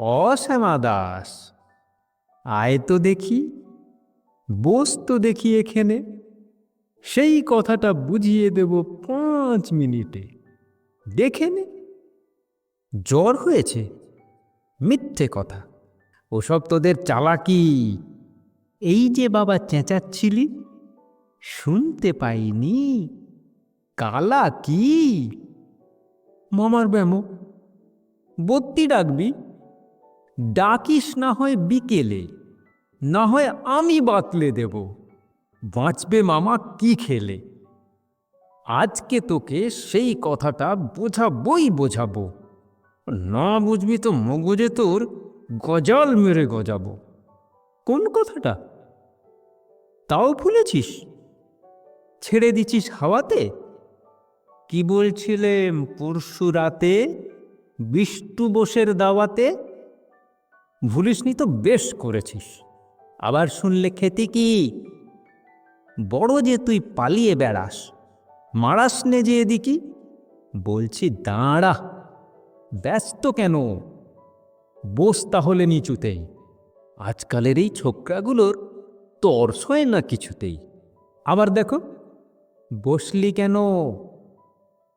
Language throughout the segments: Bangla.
অশ্যামা দাস আয় তো দেখি বস তো দেখি এখানে। সেই কথাটা বুঝিয়ে দেব পাঁচ মিনিটে। দেখে নে। জ্বর হয়েছে। মিথ্যে কথা। ওসব তোদের চালাকি। এই যে বাবা চেঁচাচ্ছিলি, শুনতে পাইনি। কালা কি? মামার ব্যামো, বত্তি ডাকবি? ডাকিস না হয় বিকেলে, না হয় আমি বাতলে দেব। বাঁচবে মামা কি খেলে? আজকে তোকে সেই কথাটা বোঝাবই বোঝাবো। না বুঝবি তো মগজে তোর গজাল মেরে গজাবো। কোন কথাটা? তাও ভুলেছিস? ছেড়ে দিছিস হাওয়াতে? কি বলছিলেম পরশু রাতে? বিষ্টু বোসের দাওয়াতে? ভুলিসনি তো বেশ করেছিস। আবার শুনলে খেতে কি? বড় যে তুই পালিয়ে বেড়াস, মারাস নে যে এদিকি। বলছি দাঁড়া, ব্যস্ত কেন? বস তাহলে নিচুতেই। আজকালের এই ছোকরাগুলোর তর্স না কিছুতেই। আবার দেখো, বসলি কেন?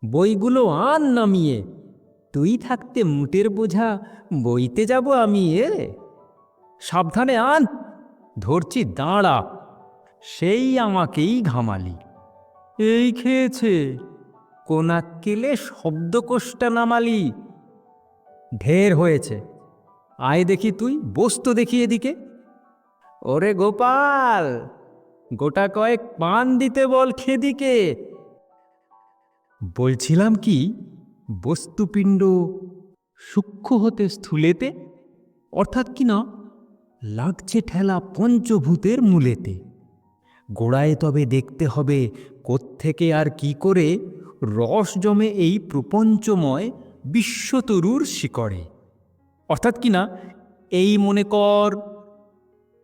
বইগুলো আন নামিয়ে। তুই থাকতে মুটের বোঝা বইতে যাব আমি এ? সাবধানে আন ধরছি দাঁড়া সেই আমাকেই ঘামালি। এই খেয়েছে। কোনাক্কেলে শব্দকোষটা নামালি? ঢের হয়েছে। আয় দেখি তুই বসতো দেখি এদিকে। ওরে গোপাল গোটা কয়েক পান দিতে বল খেদিকে। বলছিলাম কি বস্তুপিণ্ড সূক্ষ্ম হতে স্থূলেতে, অর্থাৎ কি না, লাগছে ঠেলা পঞ্চভূতের মূলেতে। গোড়ায় তবে দেখতে হবে কোত্থেকে আর কি করে রস জমে এই প্রপঞ্চময় বিশ্বতরুর শিকড়ে। অর্থাৎ কি না, এই মনে কর,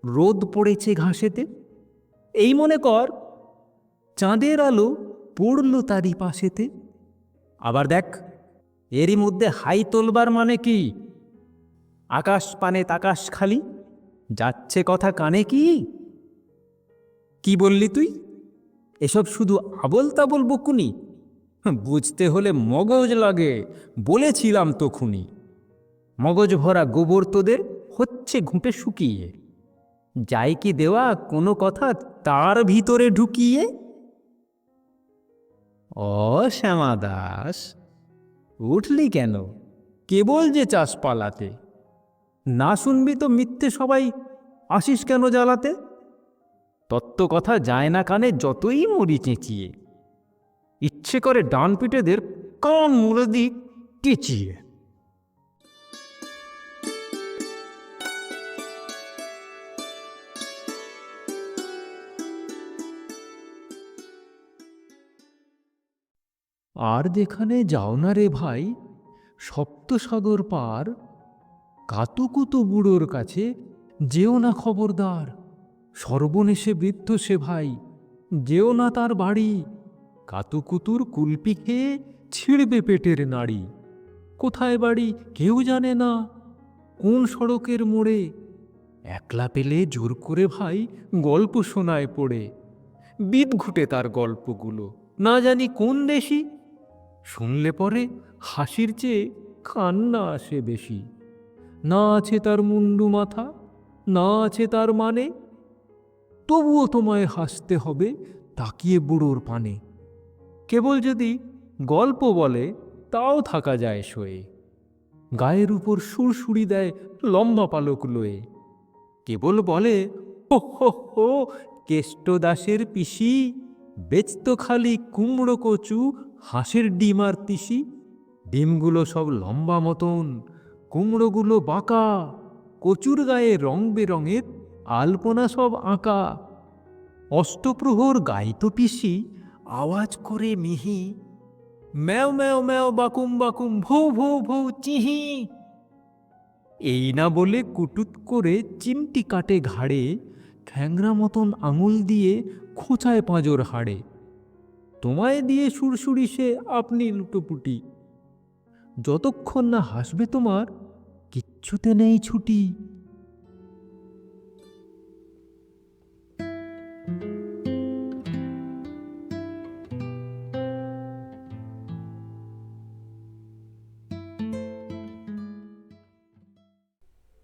রোদ পড়েছে ঘাসেতে, এই মনে কর, চাঁদের আলো পড়ল তারই পাশেতে। আবার দেখ এরই মধ্যে হাই তোলবার মানে কি? আকাশ পানে তাকাশ খালি? যাচ্ছে কথা কানে কি? কি বললি তুই? এসব শুধু আবল তাবল বকুনি? বুঝতে হলে মগজ লাগে, বলেছিলাম তো খুনি মগজ ভরা গোবর তোদের হচ্ছে ঘুঁটে শুকিয়ে। যাই কি দেওয়া কোনো কথা তার ভিতরে ঢুকিয়ে? ও শ্যামা দাস উঠলি কেন? কেবল যে চাষ পালাতে না শুনবি তো মিথ্যে সবাই আসিস কেন জ্বালাতে? তত্ত্ব কথা যায় না কানে যতই মরি চেঁচিয়ে। ইচ্ছে করে ডান পিঠেদের কম মুড়ে দিই কেচিয়ে আর যেখানে যাও না রে ভাই, সপ্তসাগর পার। কাতুকুতু বুড়োর কাছে যেও না খবরদার। সর্বনেশে বৃদ্ধ সে ভাই, যেও না তার বাড়ি। কাতুকুতুর কুলপি খেয়ে ছিঁড়বে পেটের নাড়ি। কোথায় বাড়ি কেউ জানে না, কোন সড়কের মোড়ে। একলা পেলে জোর করে ভাই গল্প শোনায় পড়ে। বিদ ঘুটে তার গল্পগুলো, না জানি কোন দেশি শুনলে পরে হাসির চেয়ে কান্না আসে বেশি। না আছে তার মুন্ডু মাথা, না আছে তার মানে। তবুও তোমায় হাসতে হবে তাকিয়ে বুড়োর পানে। কেবল যদি গল্প বলে, তাও থাকা যায় শোয়ে। গায়ের উপর সুরসুরি দেয় লম্বা পালক লয়ে। কেবল বলে, হো হো হো, কেষ্ট দাসের পিসি, বেচতো খালি কুমড়ো কচু হাঁসের ডিম আর তিসি? ডিমগুলো সব লম্বা মতন, কুমড়োগুলো বাঁকা, কচুর গায়ে রং বেরঙের, আলপনা সব আঁকা। অষ্টপ্রহর গাইতো পিসি, আওয়াজ করে মিহি। ম্যাও ম্যাও ম্যাও বাকুম বাকুম, ভৌ ভৌ ভৌ চিহি। এই না বলে কুটুত করে চিমটি কাটে ঘাড়ে, ঠ্যাংরা মতন আঙুল দিয়ে খোঁচায় পাঁজর হাড়ে। তোমায় দিয়ে সুরসুরি সে আপনি লুটোপুটি। যতক্ষণ না হাসবে তোমার, কিচ্ছুতে নেই ছুটি।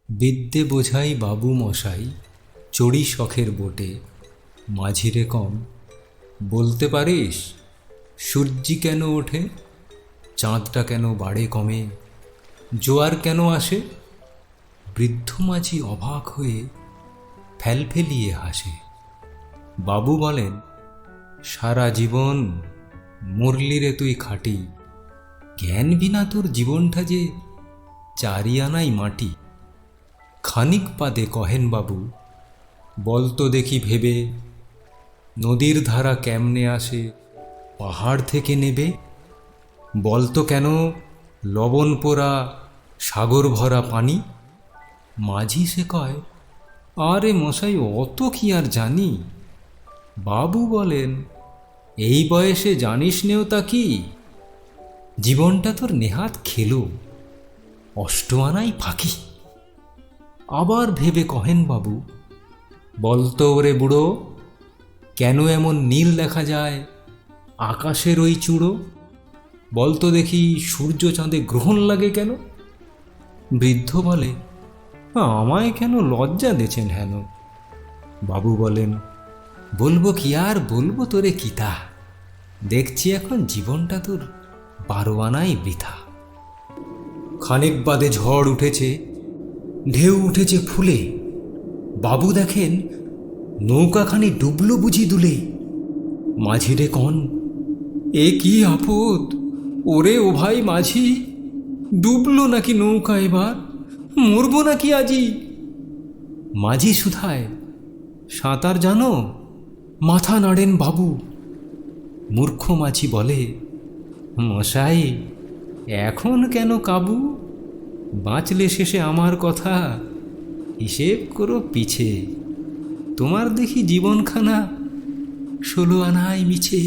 বিদ্যে বোঝাই বাবু মশাই, চড়ি শখের বোটে, মাঝিরে কম বলতে পারিস? সূর্যি কেন ওঠে? চাঁদটা কেন বাড়ে কমে? জোয়ার কেন আসে? বৃদ্ধ মাঝি অবাক হয়ে ফেলফেলিয়ে হাসে। বাবু বলেন, সারা জীবন মুরলিরে তুই খাটি। জ্ঞান বিনা তোর জীবনটা যে চারিয়ানাই মাটি। খানিক পাদে কহেন বাবু বলতো দেখি ভেবে নদীর ধারা কেমনে আসে, পাহাড় থেকে নেবে? বলতো কেন লবণ পোড়া, সাগর ভরা পানি? মাঝি সে কয়, আরে মশাই, অত কি আর জানি? বাবু বলেন, এই বয়সে জানিস নেও তা কি? জীবনটা তোর নেহাত খেলো, অষ্টআনাই ফাঁকি। আবার ভেবে কহেন বাবু, বলতো ওরে বুড়ো কেন এমন নীল দেখা যায়? আকাশের ওই চূড়ো? বলতো দেখি, সূর্য চাঁদে গ্রহণ লাগে কেন? বৃদ্ধ বলে, আমায় কেন লজ্জা দেছেন হেন? বাবু বলেন, বলব কি আর বলব তোরে কিতা? দেখছি এখন জীবনটা তোর বারো আনাই বৃথা। খানিক বাদে ঝড় উঠেছে, ঢেউ উঠেছে ফুলে। বাবু দেখেন নৌকাখানি ডুবল বুঝি দুলে। মাঝিরে কন এ কি আপদ? ওরে ও ভাই মাঝি ডুবলো নাকি নৌকা এবার? মরবো নাকি আজি? মাঝি সুধায় সাঁতার জানো? মাথা নাড়েন বাবু। মূর্খ মাঝি বলে মশাই এখন কেন কাবু? বাঁচলে শেষে আমার কথা হিসেব করো পিছে। তোমার দেখি জীবনখানা ষোলো আনায় মিছে।